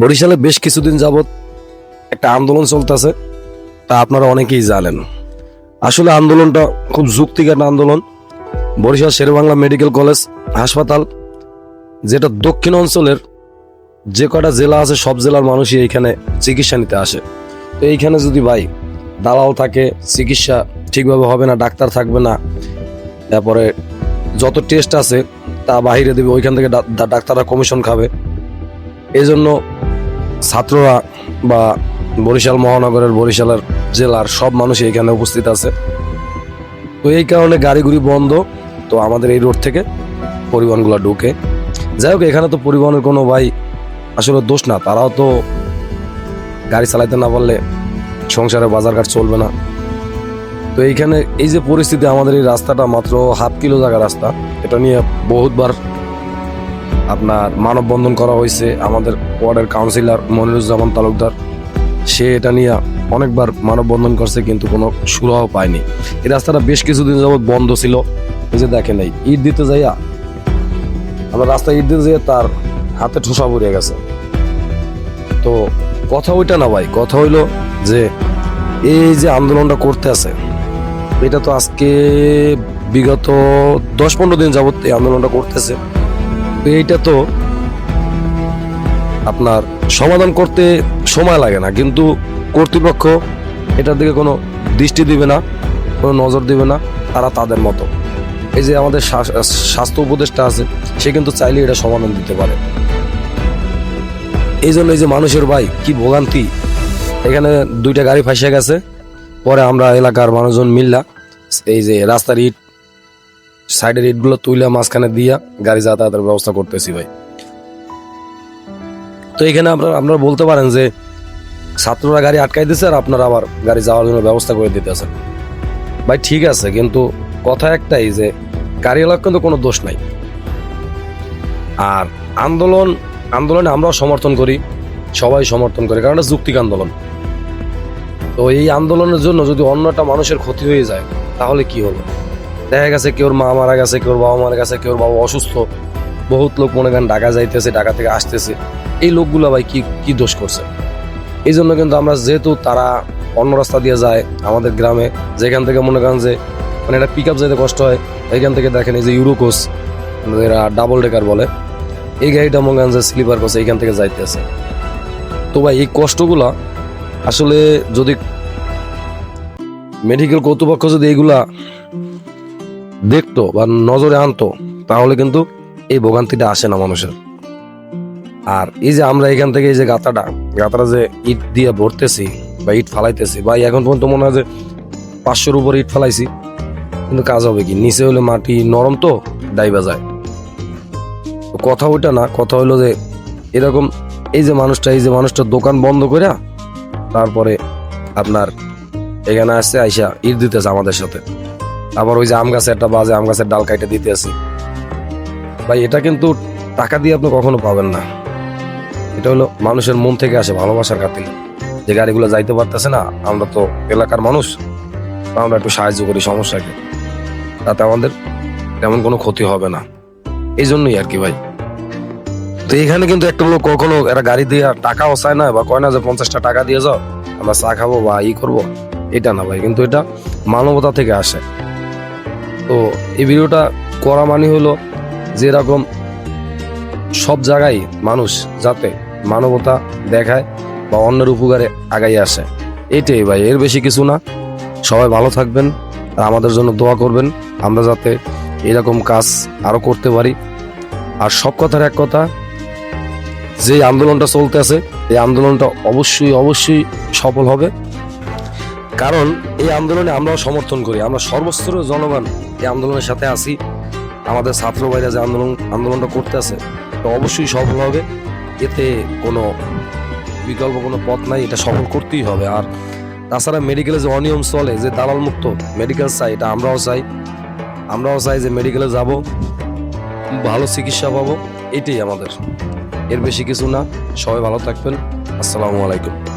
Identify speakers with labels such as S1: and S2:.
S1: বরিশালে বেশ কিছুদিন যাবৎ একটা আন্দোলন চলতেছে, তা আপনারা অনেকেই জানেন। আসলে আন্দোলনটা খুব যুক্তিগত আন্দোলন। বরিশাল শেরবাংলা মেডিকেল কলেজ হাসপাতাল, যেটা দক্ষিণ অঞ্চলের যে কটা জেলা আছে, সব জেলার মানুষই এইখানে চিকিৎসা নিতে আসে। তো এইখানে যদি ভাই দালাল থাকে, চিকিৎসা ঠিকভাবে হবে না, ডাক্তার থাকবে না, তারপরে যত টেস্ট আছে, তা বাহিরে দেবে, ওইখান থেকে ডাক্তাররা কমিশন খাবে। এই জন্য ছাত্ররা বা বরিশাল মহানগরের বরিশালের জেলার সব মানুষই এখানে উপস্থিত আছে। তো এই কারণে গাড়িগুড়ি বন্ধ। তো আমাদের এই রোড থেকে পরিবহনগুলো ঢুকে। যাই হোক, এখানে তো পরিবহনের কোনো ভাই আসলে দোষ না। তারাও তো গাড়ি চালাইতে না পারলে সংসারে বাজারঘাট চলবে না। তো এইখানে এই যে পরিস্থিতি, আমাদের এই রাস্তাটা মাত্র হাফ কিলো জায়গা রাস্তা। এটা নিয়ে বহুতবার আপনার মানববন্ধন করা হয়েছে আমাদের ওয়ার্ডের কাউন্সিলর মনিরুজ্জামান তালুকদার। সে এটা নিয়ে অনেকবার মানববন্ধন করছে, কিন্তু কোনো সুরাহ পায়নি। এই রাস্তাটা বেশ কিছুদিন যাবৎ বন্ধ ছিল। যে দেখেন, এই ইট দিতে যাইয়া, আমরা রাস্তায় ইট দিতে যাইয়া তার হাতে ঠোসা পড়ে গেছে। তো কথা ওইটা না ভাই, কথা হইল যে এই যে আন্দোলনটা করতে আছে, এটা তো আজকে বিগত দশ পনেরো দিন যাবত এই আন্দোলনটা করতেছে। এইটা তো আপনার সমাধান করতে সময় লাগে না, কিন্তু কর্তৃপক্ষ এটার দিকে কোনো দৃষ্টি দিবে না, কোনো নজর দিবে না, তারা তাদের মতো। এই যে আমাদের স্বাস্থ্য উপদেষ্টা আছে, সে কিন্তু চাইলে এটা সমাধান দিতে পারে। এই জন্য এই যে মানুষের ভাই, কি ভোগান্তি। এখানে দুইটা গাড়ি ফাঁসে গেছে, পরে আমরা এলাকার মানুষজন মিল্লা, এই যে রাস্তার ইট সাইডের ইটগুলো তুইলা মাঝখানে দিয়া গাড়ি যাতায়াতের ব্যবস্থা করতেছি ভাই। তো এখানে আপনারা আপনারা বলতে পারেন যে ছাত্ররা গাড়ি আটকাই দিচ্ছে আর আপনারা আবার গাড়ি যাওয়ার জন্য ব্যবস্থা করে দিতেছেন। ভাই ঠিক আছে, কিন্তু কথা একটাই যে গাড়িওয়ালার কিন্তু কোনো দোষ নাই। আর আন্দোলন আন্দোলনে আমরাও সমর্থন করি, সবাই সমর্থন করি, কারণ এটা যুক্তিক আন্দোলন। তো এই আন্দোলনের জন্য যদি অন্য একটা মানুষের ক্ষতি হয়ে যায়, তাহলে কি হলো দেখা গেছে কেউর মা মারা গেছে কেউ বাবা মারা গেছে কেউ বাবা অসুস্থ। বহুত লোক মনে করেন ঢাকা যাইতেছে, ঢাকা থেকে আসতেছে। এই লোকগুলো ভাই কি কি দোষ করছে? এই জন্য কিন্তু আমরা যেহেতু তারা অন্য রাস্তা দিয়ে যায় আমাদের গ্রামে, যেখান থেকে মনে করেন যে মানে এটা পিক আপ যেতে কষ্ট হয় এখান থেকে দেখেন এই যে ইউরোকোস এরা ডাবল ডেকার বলে, এই গাড়িটা মনে করেন যে স্লিপার কোচ এইখান থেকে যাইতেছে। তো ভাই এই কষ্টগুলা আসলে যদি মেডিকেল কর্তৃপক্ষ যদি এইগুলা দেখতো বা নজরে আনতো, তাহলে কিন্তু এই ভোগান্তিটা আসে না মানুষের। আর এই যে আমরা এখান থেকে এই যে গাতাটা গাতাটা যে ইট দিয়ে ভরতেছি বা ইট ফালাইতেছি বা এখন পর্যন্ত মনে হয় যে পাঁচশোর উপরে ইট ফালাইছি, কিন্তু কাজ হবে কি? নিচে হলে মাটি নরম তো, ডাইবা যায়। কথা ওইটা না, কথা হইল যে এরকম এই যে মানুষটা, এই যে মানুষটা দোকান বন্ধ করে তারপরে আপনার এখানে আসছে, আইসা ইট দিতেছে আমাদের সাথে। আবার ওই যে আম গাছে একটা বাজে আম গাছের ডাল কাইটে দিতে আসি। ভাই, এটা কিন্তু টাকা দিয়ে আপনি কখনো পাবেন না। এটা হলো মানুষের মন থেকে আসে ভালোবাসার খাতিরে। যে গাড়িগুলো যাইতে পারতেছে না, আমরা তো এলাকার মানুষ আমরা একটু সাহায্য করি সমস্যাকে। তাতে আমাদের তেমন কোনো ক্ষতি হবে না। এই জন্যই আর কি ভাই। তো এখানে কিন্তু একটা লোক কখনো এরা গাড়ি দিয়ে টাকাও চায় না বা কয় না যে পঞ্চাশটা টাকা দিয়ে যাও, আমরা চা খাব বা ই করব, এটা না ভাই। কিন্তু এটা মানবতা থেকে আসে। তো এই ভিডিওটা করা মানে হলো যে এরকম সব জায়গায় মানুষ যাতে মানবতা দেখায় বা অন্যের উপকারে আগাই আসে। এটাই ভাই, এর বেশি কিছু না। সবাই ভালো থাকবেন, আর আমাদের জন্য দোয়া করবেন। আমরা যাতে এরকম কাজ আরও করতে পারি। আর সব কথার এক কথা যে আন্দোলনটা চলতে আছে এই আন্দোলনটা অবশ্যই অবশ্যই সফল হবে। কারণ এই আন্দোলনে আমরাও সমর্থন করি। আমরা সর্বস্তরের জনগণ এই আন্দোলনের সাথে আছি। আমাদের ছাত্র ভাইরা যে আন্দোলন, আন্দোলনটা করতে আছে তো অবশ্যই সফল হবে। এতে কোনো বিকল্প কোনো পথ নাই, এটা সফল করতেই হবে। আর তাছাড়া মেডিকেলে যে অনিয়ম চলে, যে দালাল মুক্ত মেডিকেল চাই, এটা আমরাও চাই। আমরাও চাই যে মেডিকেলে যাব, ভালো চিকিৎসা পাবো, এটাই আমাদের। এর বেশি কিছু না। সবাই ভালো থাকবেন। আসসালামু আলাইকুম।